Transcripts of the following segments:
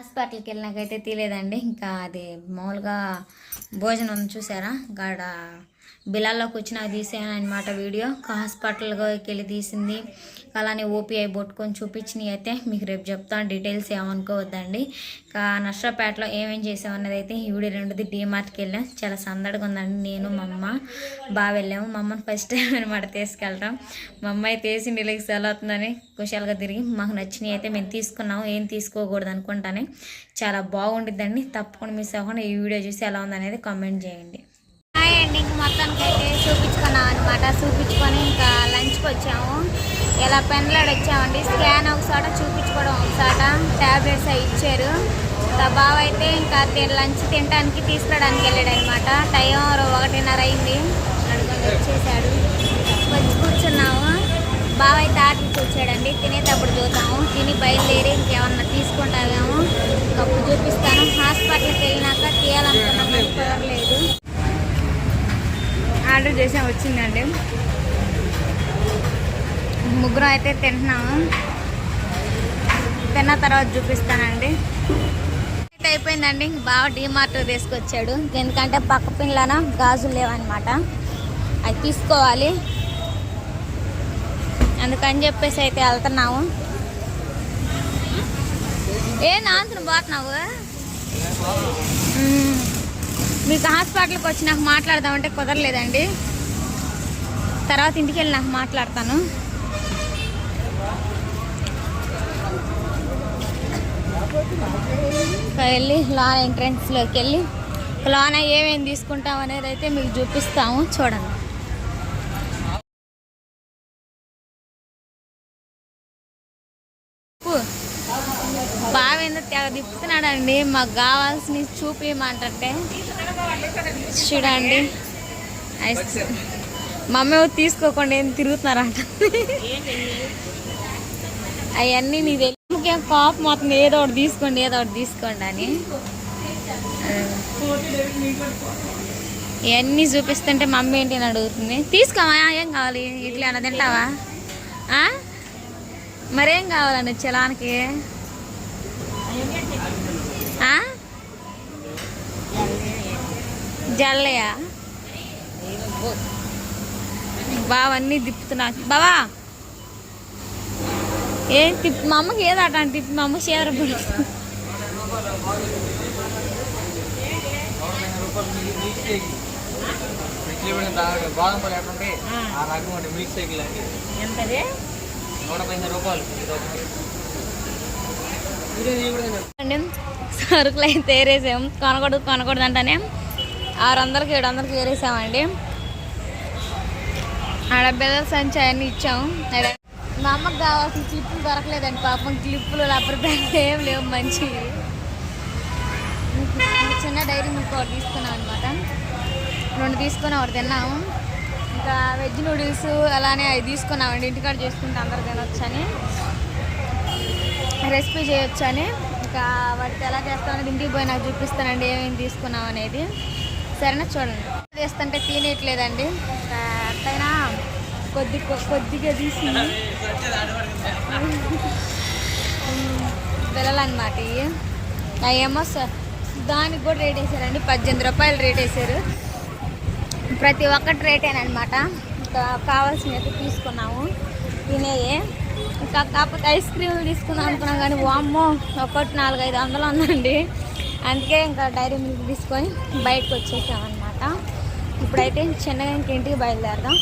హాస్పిటల్కి వెళ్ళినాకైతే తీయలేదండి ఇంకా అది మామూలుగా భోజనం చూసారా? గాడ బిలాల్లో కూర్చుని తీసాను అనమాట వీడియో. హాస్పిటల్కి వెళ్ళి తీసింది. అలానే ఓపీఐ పట్టుకొని చూపించినవి అయితే మీకు రేపు చెప్తాను డీటెయిల్స్ ఏమనుకోవద్దండి. నష్టపేటలో ఏమేం చేసామన్నది అయితే ఈ వీడియో రెండుది డీమార్ట్కి వెళ్ళాం. చాలా సందడిగా ఉందండి. నేను మా అమ్మ బాగా వెళ్ళాము. మా అమ్మని ఫస్ట్ టైం అనమాట తీసుకెళ్ళడం మా అమ్మాయి అయితే నీళ్ళకి సెలవు అవుతుందని కుశాలుగా తిరిగి మాకు నచ్చినవి అయితే మేము తీసుకున్నాము. ఏం తీసుకోకూడదు అనుకుంటానే. చాలా బాగుండిద్దండి. తప్పకుండా మిస్ అవ్వకుండా ఈ వీడియో చూసి ఎలా ఉందనేది కామెంట్ చేయండి. హాయ్ మొత్తానికి అయితే చూపించుకున్నాం అనమాట చూపించుకొని ఇంకా లంచ్కి వచ్చాము. ఇలా పెన్లాడు వచ్చామండి స్కాన్ ఒకసాట చూపించుకోవడం ఒకసాట ట్యాబ్లెట్స్ అవి ఇచ్చారు. ఇంకా బావ అయితే ఇంకా లంచ్ తినడానికి తీసుకురావడానికి వెళ్ళాడు అనమాట టైం ఒకటిన్నర అయింది. అడుగు వచ్చేసాడు. వచ్చి కూర్చున్నాము. బావ అయితే ఆటలకి వచ్చాడండి తినేటప్పుడు చూద్దాము. తిని బయలుదేరి ఇంకేమన్నా తీసుకుంటామేమో అప్పుడు చూపిస్తాను. హాస్పిటల్కి వెళ్ళినాక తీయాలనుకున్నాం లేదు ఆర్డర్ చేసాం వచ్చిందండి. ముగ్గురు అయితే తింటున్నాము. తిన్న తర్వాత చూపిస్తానండి. అయిపోయిందండి బాగా డీమార్ట్ తీసుకొచ్చాడు. ఎందుకంటే పక్క పిల్లన గాజులు లేవన్నమాట. అవి తీసుకోవాలి. అందుకని చెప్పేసి అయితే వెళ్తున్నాము. ఏ నాంతను పోతున్నావు. మీకు హాస్పిటల్కి వచ్చి నాకు మాట్లాడదామంటే కుదరలేదండి. తర్వాత ఇంటికి వెళ్ళి నాకు మాట్లాడతాను. వెళ్ళి లాన్ ఎంట్రన్స్లోకి వెళ్ళి లోన ఏమేమి తీసుకుంటాం అనేది అయితే మీకు చూపిస్తాము. చూడండి. తిప్పుతున్నాడండి మాకు కావాల్సినవి చూపించమంటే చూడండి ఐస్ మమ్మీ తీసుకోకుండా ఏం తిరుగుతున్నారంట. అవన్నీ నీ తెలియకే కాపు మొత్తం ఏదో ఒకటి తీసుకోండి ఏదో ఒకటి తీసుకోండి అని. ఇవన్నీ చూపిస్తుంటే మమ్మీ ఏంటి అని అడుగుతుంది. తీసుకోమా ఏం కావాలి? ఇడ్లీ అన్న తింటావా? ఆ? మరేం కావాలండి చలానికి? జల్లయా బావ అన్నీ తిప్పుతున్నా బావా! ఏం తిప్పి మా అమ్మకి ఏదో అట తిప్పి మా అమ్మ చీర పడుతుంది. నూట పదిహేను రూపాయలు. సరుకులు అయితే ఏరేసాం కొనకూడదు కొనకూడదు అంటేనే ఆరు వందలకి ఏడు వందలకి ఏరేసామండి ఆడ బిల్లల సంచి అవన్నీ ఇచ్చాము మా అమ్మకి కావాల్సిన క్లిప్పులు దొరకలేదండి పాపం. క్లిప్పులు రబ్బర్ బ్యాండ్ ఏం లేవు మంచి. చిన్న డైరీ మిల్క్ ఒకటి తీసుకున్నాం అనమాట రెండు తీసుకొని ఒకటి తిన్నాము. ఇంకా వెజ్ నూడిల్స్ అలానే అవి తీసుకున్నామండి. ఇంటికాడ చేసుకుంటే అందరు తినొచ్చని. రెసిపీ చేయొచ్చని. ఇంకా వాటికి ఎలా చేస్తామనేది ఇంటికి పోయి నాకు చూపిస్తానండి ఏమేమి తీసుకున్నాం అనేది. సరేనా చూడండి. చేస్తుంటే తినేయట్లేదండి. ఎంతైనా కొద్ది కొద్దిగా తీసి పిల్లలు అనమాట ఇవి ఏమో దానికి కూడా రేట్ వేసారండి. పద్దెనిమిది రూపాయలు రేట్ వేసారు. ప్రతి ఒక్కటి రేటేనమాట ఇంకా కావాల్సినవి తీసుకున్నాము. తినేయే. ఇంకా కాకపోతే ఐస్ క్రీమ్లు తీసుకుందాం అనుకున్నాం కానీ వామ్మో ఒకటి నాలుగు ఐదు వందలు ఉందండి. అందుకే ఇంకా డైరీ మిల్క్ తీసుకొని బయటకు వచ్చేసామన్నమాట. ఇప్పుడైతే చిన్నగా ఇంక ఇంటికి బయలుదేరదాం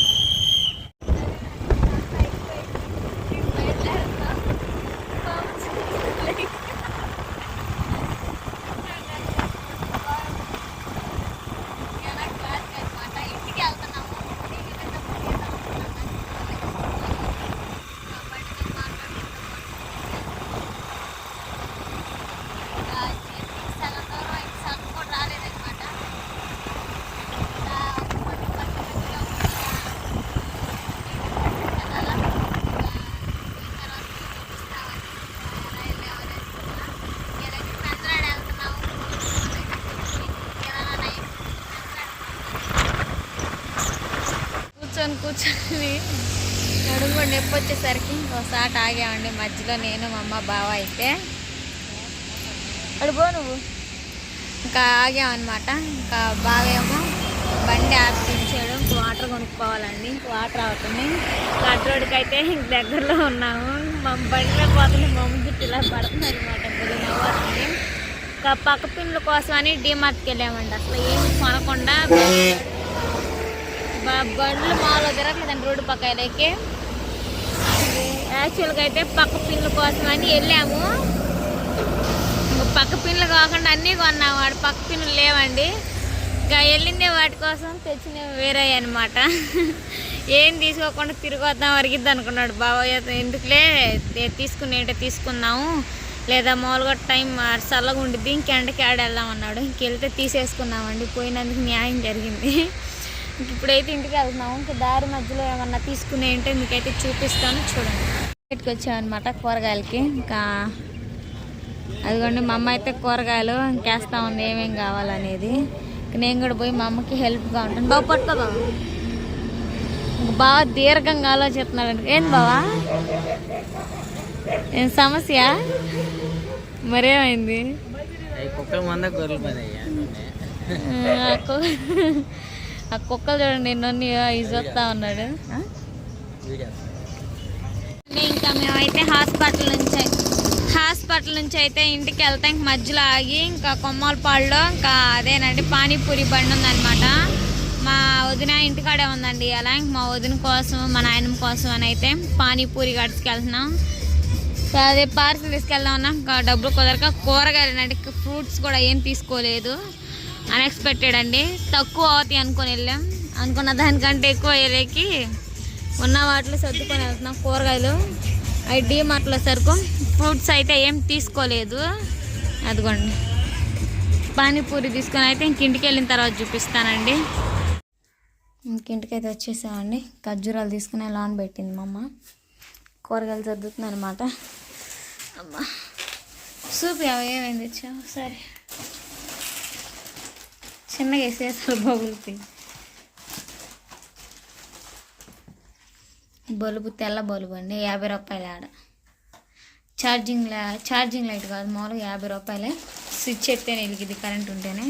ఇంటికి వెళ్తున్నాము కూర్చొని నడుము నొప్పి వచ్చేసరికి ఒకసారి ఆగామండి మధ్యలో నేను మా అమ్మ బావ అయితే. అడు పో నువ్వు. ఇంకా ఆగామన్నమాట. ఇంకా బావేమో బండి ఆపించాడు ఇంక వాటర్ కొనుక్కోవాలండి. ఇంక వాటర్ అవుతుంది. కట్ రోడ్కి అయితే ఇంక దగ్గరలో ఉన్నాము. మా బండిలో పోతుంది. మమ్మ జుట్టు ఇలా పడుతుంది అనమాట నవ్వుతుంది ఇంకా పక్క పిన్నుల కోసం అని డీమార్ట్కి వెళ్ళామండి. అసలు ఏం కొనకుండా మా బండ్లు మాలో తిరగలేదండి రోడ్డు పక్కలకి యాక్చువల్గా అయితే పక్క పిన్నుల కోసం అని వెళ్ళాము. పక్క పిన్నులు కాకుండా అన్నీ కొన్నాం. వాడు పక్క పిన్నులు లేవండి. ఇంకా వెళ్ళిందే వాటి కోసం తెచ్చినవి వేరే అనమాట ఏం తీసుకోకుండా తిరిగి వద్దాం అరిగిద్ది అనుకున్నాడు బాబాయ్ ఎందుకులే? తీసుకునేట తీసుకున్నాము తీసుకుందాము. లేదా మామూలుగా టైం చల్లగా ఉండిద్ది ఇంకెండకి ఆడ అన్నాడు. ఇంకెళ్తే తీసేసుకున్నామండి పోయినందుకు న్యాయం జరిగింది. ఇప్పుడైతే ఇంటికి వెళ్తున్నాము. ఇంకా దారి మధ్యలో ఏమన్నా తీసుకునే ఉంటే మీకైతే చూపిస్తాను. చూడండి. బయటకు వచ్చామన్నమాట కూరగాయలకి. ఇంకా అదిగోండి మా అమ్మ అయితే కూరగాయలు ఇంకేస్తా ఉంది ఏమేం కావాలనేది. ఇంక నేను కూడా పోయి మా అమ్మకి హెల్ప్గా ఉంటాను. బాబు పట్టుకో బాబు ఇంక బాగా దీర్ఘంగా ఆలోచిస్తున్నాడు ఏంది బావా? ఏం సమస్య? మరేమైంది? కుక్కల మంద గొర్రెల పని అయ్యా. ఆ కుక్కలు చూడండి ఎన్నొన్ని ఇజొస్తా ఉన్నాడు. ఇంకా మేమైతే హాస్పిటల్ నుంచి హాస్పిటల్ నుంచి అయితే ఇంటికి వెళ్తే ఇంక మధ్యలో ఆగి ఇంకా కొమ్మలపాడులో ఇంకా అదేనండి పానీపూరి బండి ఉందన్నమాట. మా వదిన ఇంటికాడే ఉందండి అలా ఇంక మా వదిన కోసం మా నాయనమ్మ కోసం అని అయితే పానీపూరి సో అదే పార్సల్ తీసుకెళ్దాం అన్నా ఇంకా డబ్బులు కుదరక కూరగాయలు ఫ్రూట్స్ కూడా ఏం తీసుకోలేదు. అన్ఎక్స్పెక్టెడ్ అండి. తక్కువ అవుతాయి అనుకొని వెళ్ళాం. అనుకున్న దానికంటే ఎక్కువ అయ్యేకి ఉన్న వాటిలో సర్దుకొని వెళ్తున్నాం. కూరగాయలు అవి డీమార్ట్లో సరుకు. ఫ్రూట్స్ అయితే ఏం తీసుకోలేదు. అదిగోండి. పానీపూరి తీసుకొని అయితే ఇంక ఇంటికి వెళ్ళిన తర్వాత చూపిస్తానండి. ఇంకింటికి అయితే వచ్చేసామండి. ఖర్జూరాలు తీసుకుని లాన్ పెట్టింది మా అమ్మ. కూరగాయలు సర్దుతుంది అనమాట అమ్మా. సూప్ ఏమైంది? సరే. చిన్నగా వేసేస్తారు బొగులుతాయి బల్బు తెల్ల బల్బు అండి యాభై రూపాయలు ఆడ ఛార్జింగ్ ఛార్జింగ్ లైట్ కాదు మామూలుగా యాభై రూపాయలే. స్విచ్ ఎత్తేనే వెలిగింది కరెంట్ ఉంటేనే.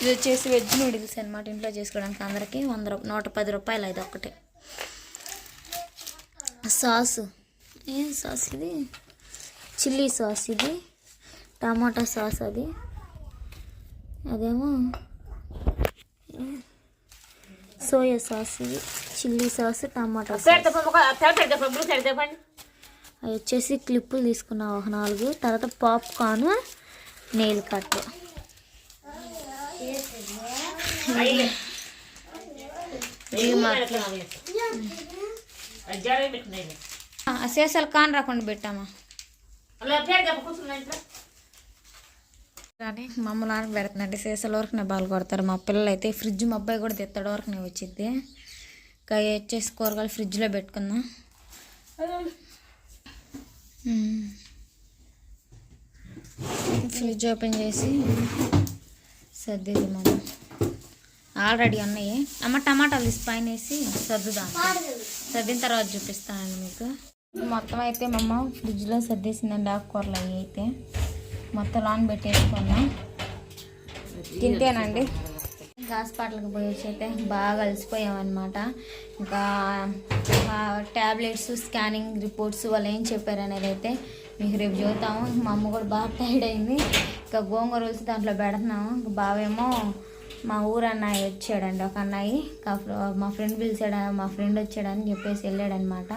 ఇది వచ్చేసి వెజ్ నూడిల్స్ అనమాట ఇంట్లో చేసుకోవడానికి అందరికీ వంద రూపాయ నూట పది రూపాయలు ఇది ఒక్కటే. సాస్ ఏం సాస్ ఇది? చిల్లీ సాస్ ఇది టమాటా సాస్ అది. అదేమో. Soya sauce chilli sauce tomato sauce. అవి వచ్చేసి క్లిప్పులు తీసుకున్నా ఒక నాలుగు. తర్వాత పాప్కార్న్ నెయిల్ కట్ శేషాలు కాన్ రాకుండా పెట్టామా కానీ మమ్మల్ని ఆడకు పెడుతుందండి సీసాల వరకు నేను బాగా కొడతారు. మా పిల్లలు అయితే ఫ్రిడ్జ్ మా అబ్బాయి కూడా తెస్తాడు వరకు నేను వచ్చింది ఇంకా వచ్చేసి కూరగాయలు ఫ్రిడ్జ్లో పెట్టుకుందాం. ఫ్రిడ్జ్ ఓపెన్ చేసి సర్దిది మనం ఆల్రెడీ ఉన్నాయి. అమ్మ టమాటాలు తీసి పైన వేసి సర్దుదాం. సర్దిన తర్వాత చూపిస్తానండి మీకు. మొత్తం అయితే మా ఫ్రిడ్జ్లో సర్దేసిందండి ఆకుకూరలు అవి అయితే. మొత్తం లాన్ పెట్టేసుకున్నాం. తింటేనండి. ఇంకా హాస్పిటల్కి పోయి వచ్చైతే బాగా అలసిపోయామన్నమాట. ఇంకా ట్యాబ్లెట్స్ స్కానింగ్ రిపోర్ట్స్ వాళ్ళు ఏం చెప్పారు అనేది అయితే మీకు రేపు చూద్దాము. మా అమ్మ కూడా బాగా టైర్డ్ అయింది. ఇంకా గోంగూర వచ్చి దాంట్లో పెడుతున్నాము. ఇంకా బావేమో మా ఊరు అన్నయ్య వచ్చాడండి ఒక అన్నయ్య. మా ఫ్రెండ్ పిలిచాడు మా ఫ్రెండ్ వచ్చాడని చెప్పేసి వెళ్ళాడనమాట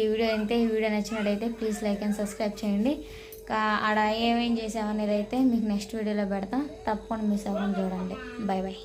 ఈ వీడియో అయితే ఈ వీడియో నచ్చినట్టయితే ప్లీజ్ లైక్ అండ్ సబ్స్క్రైబ్ చేయండి. ఆడ ఏమేం చేసామనేది అయితే మీకు నెక్స్ట్ వీడియోలో పెడతా. తప్పకుండా మిస్ అవ్వకుండా చూడండి. Bye bye